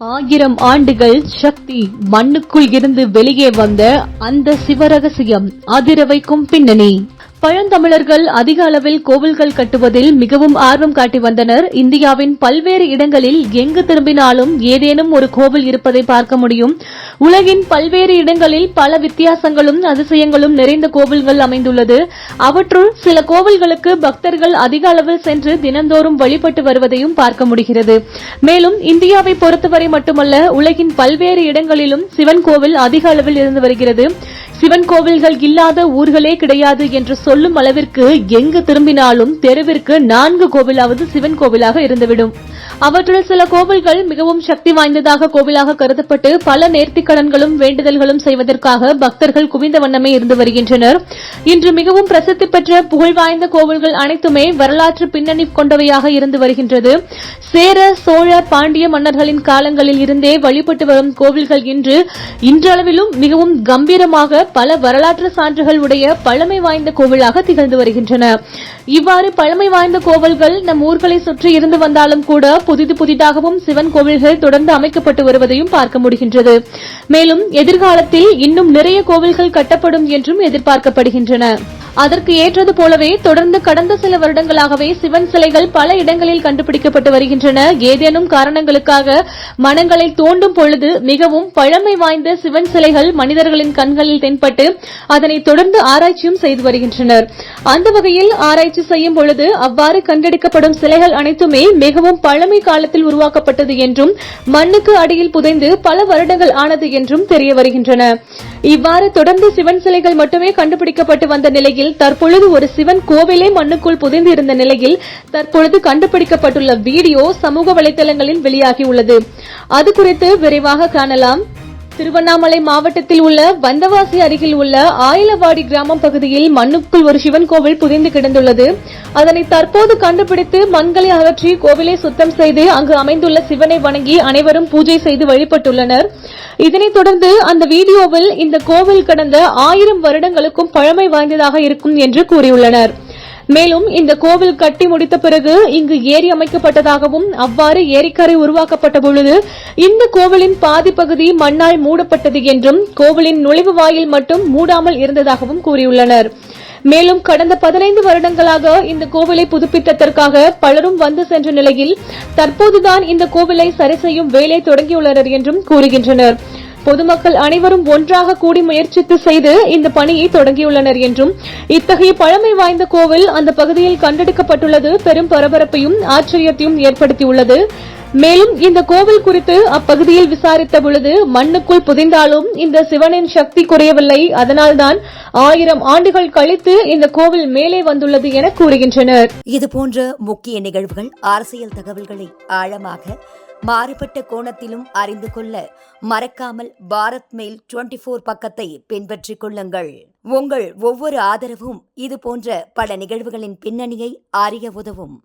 ஆயிரம் ஆண்டுகள் சக்தி மண்ணுக்குள் இருந்து வெளியே வந்த அந்த சிவரகசியம் அதிர வைக்கும் பின்னணி. பழந்தமிழர்கள் அதிக அளவில் கோவில்கள் கட்டுவதில் மிகவும் ஆர்வம் காட்டி வந்தனர். இந்தியாவின் பல்வேறு இடங்களில் எங்கு திரும்பினாலும் ஏதேனும் ஒரு கோவில் இருப்பதை பார்க்க முடியும். உலகின் பல்வேறு இடங்களில் பல வித்தியாசங்களும் அதிசயங்களும் நிறைந்த கோவில்கள் அமைந்துள்ளது. அவற்றுள் சில கோவில்களுக்கு பக்தர்கள் அதிக அளவில் சென்று தினந்தோறும் வழிபட்டு வருவதையும் பார்க்க முடிகிறது. மேலும் இந்தியாவை பொறுத்தவரை மட்டுமல்ல உலகின் பல்வேறு இடங்களிலும் சிவன் கோவில் அதிக அளவில் இருந்து வருகிறது. சிவன் கோவில்கள் இல்லாத ஊர்களே கிடையாது என்று சொல்லும் அளவிற்கு எங்கு திரும்பினாலும் தெருவிற்கு நான்கு கோவிலாவது சிவன் கோவிலாக இருந்துவிடும். அவற்றில் சில கோவில்கள் மிகவும் சக்தி வாய்ந்ததாக கோவிலாக கருதப்பட்டு பல நேர்த்திக்கடன்களும் வேண்டுதல்களும் செய்வதற்காக பக்தர்கள் குவிந்த வண்ணமே இருந்து வருகின்றனர். இன்று மிகவும் பிரசித்தி பெற்ற புகழ்வாய்ந்த கோவில்கள் அனைத்துமே வரலாற்று பின்னணி கொண்டவையாக இருந்து வருகின்றது. சேர சோழ பாண்டிய மன்னர்களின் காலங்களில் இருந்தே வழிபட்டு வரும் கோவில்கள் இன்று இன்றளவிலும் மிகவும் கம்பீரமாக பல வரலாற்று சான்றுகள் உடைய பழமை வாய்ந்த கோவிலாக திகழ்ந்து வருகின்றன. இவ்வாறு பழமை வாய்ந்த கோவில்கள் நம் ஊர்களை சுற்றி இருந்து வந்தாலும் கூட புதிது புதிதாகவும் சிவன் கோவில்கள் தொடர்ந்து அமைக்கப்பட்டு வருவதையும் பார்க்க முடிகின்றது. மேலும் எதிர்காலத்தில் இன்னும் நிறைய கோவில்கள் கட்டப்படும் என்றும் எதிர்பார்க்கப்படுகின்றன. அதற்கு ஏற்றது போலவே தொடர்ந்து கடந்த சில வருடங்களாகவே சிவன் சிலைகள் பல இடங்களில் கண்டுபிடிக்கப்பட்டு வருகின்றன. ஏதேனும் காரணங்களுக்காக மனங்களை தோண்டும் பொழுது மிகவும் பழமை வாய்ந்த சிவன் சிலைகள் மனிதர்களின் கண்களில் தென்பட்டு அதனை தொடர்ந்து ஆராய்ச்சியும் செய்து வருகின்றனர். அந்த வகையில் ஆராய்ச்சி செய்யும் பொழுது அவ்வாறு கண்டெடுக்கப்படும் சிலைகள் அனைத்துமே மிகவும் பழமை காலத்தில் உருவாக்கப்பட்டது என்றும் மண்ணுக்கு அடியில் புதைந்து பல வருடங்கள் ஆனது என்றும் தெரிய வருகின்றன. இவ்வாறு தொடர்ந்து சிவன் சிலைகள் மட்டுமே கண்டுபிடிக்கப்பட்டு வந்த நிலையில் தற்பொழுது ஒரு சிவன் கோவிலே மண்ணுக்குள் புதைந்து இருந்த நிலையில் தற்பொழுது கண்டுபிடிக்கப்பட்டுள்ள வீடியோ சமூக வலைதளங்களில் வெளியாகியுள்ளது. அது குறித்து விரைவாக காணலாம். திருவண்ணாமலை மாவட்டத்தில் உள்ள வந்தவாசி அருகில் உள்ள ஆயிலவாடி கிராமம் பகுதியில் மண்ணுக்குள் ஒரு சிவன் கோவில் புதைந்து கிடந்துள்ளது. அதனை தற்போது கண்டுபிடித்து மண்களை அகற்றி கோவிலை சுத்தம் செய்து அங்கு அமைந்துள்ள சிவனை வணங்கி அனைவரும் பூஜை செய்து வழிபட்டுள்ளனர். இதனைத் தொடர்ந்து அந்த வீடியோவில் இந்த கோவில் கடந்த ஆயிரம் வருடங்களுக்கும் பழமை வாய்ந்ததாக இருக்கும் என்று கூறியுள்ளனர். மேலும் இந்த கோவில் கட்டி முடித்த பிறகு இங்கு ஏரி அமைக்கப்பட்டதாகவும் அவ்வாறு ஏரிக்கரை உருவாக்கப்பட்ட பொழுது இந்த கோவிலின் பாதி பகுதி மண்ணால் மூடப்பட்டது என்றும் கோவிலின் நுழைவு வாயில் மட்டும் மூடாமல் இருந்ததாகவும் கூறியுள்ளனர். மேலும் கடந்த பதினைந்து வருடங்களாக இந்த கோவிலை புதுப்பித்ததற்காக பலரும் வந்து சென்ற நிலையில் தற்போதுதான் இந்த கோவிலை சரி செய்யும் வேலை தொடங்கியுள்ளனர் என்றும் கூறுகின்றனர். பொதுமக்கள் அனைவரும் ஒன்றாக கூடி முயற்சித்து செய்து இந்த பணியை தொடங்கியுள்ளனர் என்றும் இத்தகைய பழமை வாய்ந்த கோவில் அந்த பகுதியில் கண்டெடுக்கப்பட்டுள்ளது பெரும் பரபரப்பையும் ஆச்சரியத்தையும் ஏற்படுத்தியுள்ளது. மேலும் இந்த கோவில் குறித்து அப்பகுதியில் விசாரித்த பொழுது மண்ணுக்குள் புதிந்தாலும் இந்த சிவனின் சக்தி குறையவில்லை. அதனால்தான் ஆயிரம் ஆண்டுகள் கழித்து இந்த கோவில் மேலே வந்துள்ளது என கூறுகின்றனர். இது போன்ற முக்கிய நிகழ்வுகள் அரசியல் தகவல்களை ஆழமாக மாறுபட்ட கோணத்திலும் அறிந்து கொள்ள மறக்காமல் பாரத் மெயில் டுவெண்டி போர் பக்கத்தை பின்பற்றிக் கொள்ளுங்கள். உங்கள் ஒவ்வொரு ஆதரவும் இது போன்ற பல நிகழ்வுகளின் பின்னணியை அறிய உதவும்.